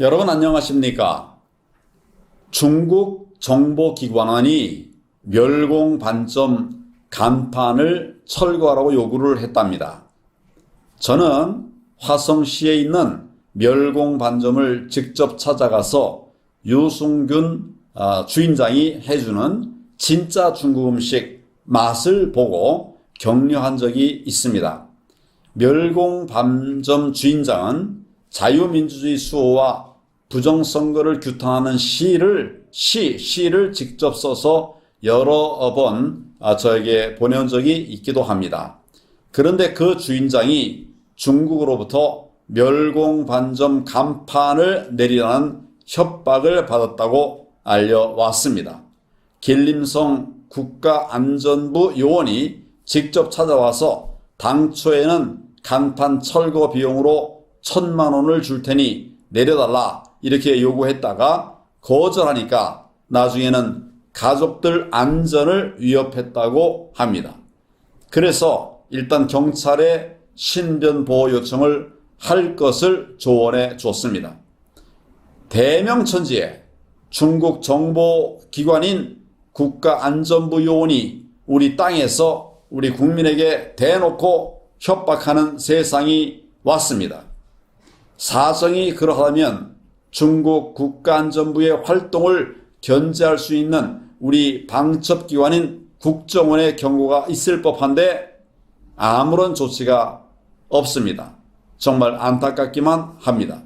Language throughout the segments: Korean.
여러분 안녕하십니까? 중국 정보기관원이 멸공 반점 간판을 철거하라고 요구를 했답니다. 저는 화성시에 있는 멸공 반점을 직접 찾아가서 유승균 아, 주인장이 해주는 진짜 중국 음식 맛을 보고 격려한 적이 있습니다. 멸공 반점 주인장은 자유민주주의 수호와 부정선거를 규탄하는 시를 시 시를 직접 써서 여러 번 아, 저에게 보내온 적이 있기도 합니다. 그런데 그 주인장이 중국으로부터 멸공 반점 간판을 내리라는 협박을 받았다고 알려왔습니다. 길림성 국가안전부 요원이 직접 찾아와서 당초에는 간판 철거 비용으로 천만 원을 줄 테니 내려달라 이렇게 요구했다가 거절하니까 나중에는 가족들 안전을 위협했다고 합니다. 그래서 일단 경찰에 신변 보호 요청을 할 것을 조언해 줬습니다. 대명천지에 중국 정보기관인 국가안전부 요원이 우리 땅에서 우리 국민에게 대놓고 협박하는 세상이 왔습니다. 사정이 그러하다면 중국 국가안전부의 활동을 견제할 수 있는 우리 방첩기관인 국정원의 경고가 있을 법한데 아무런 조치가 없습니다. 정말 안타깝기만 합니다.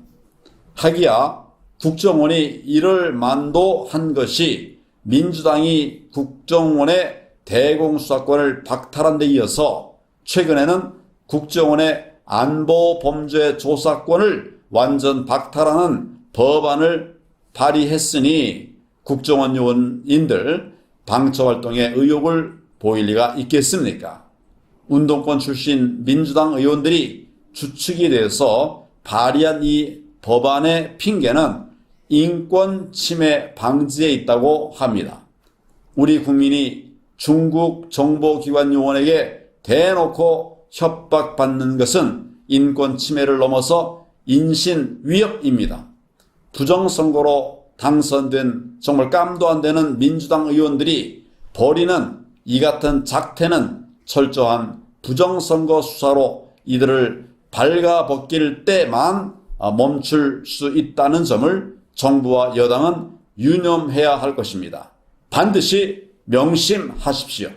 하기야 국정원이 이를 만도 한 것이 민주당이 국정원의 대공수사권을 박탈한 데 이어서 최근에는 국정원의 안보 범죄 조사권을 완전 박탈하는 법안을 발의했으니 국정원 요원인들 방처 활동에 의욕을 보일 리가 있겠습니까? 운동권 출신 민주당 의원들이 주축이 돼서 발의한 이 법안의 핑계는 인권 침해 방지에 있다고 합니다. 우리 국민이 중국 정보기관 요원에게 대놓고 협박받는 것은 인권 침해를 넘어서 인신 위협입니다. 부정선거로 당선된 정말 깜도 안 되는 민주당 의원들이 벌이는 이 같은 작태는 철저한 부정선거 수사로 이들을 발가벗길 때만 멈출 수 있다는 점을 정부와 여당은 유념해야 할 것입니다. 반드시 명심하십시오.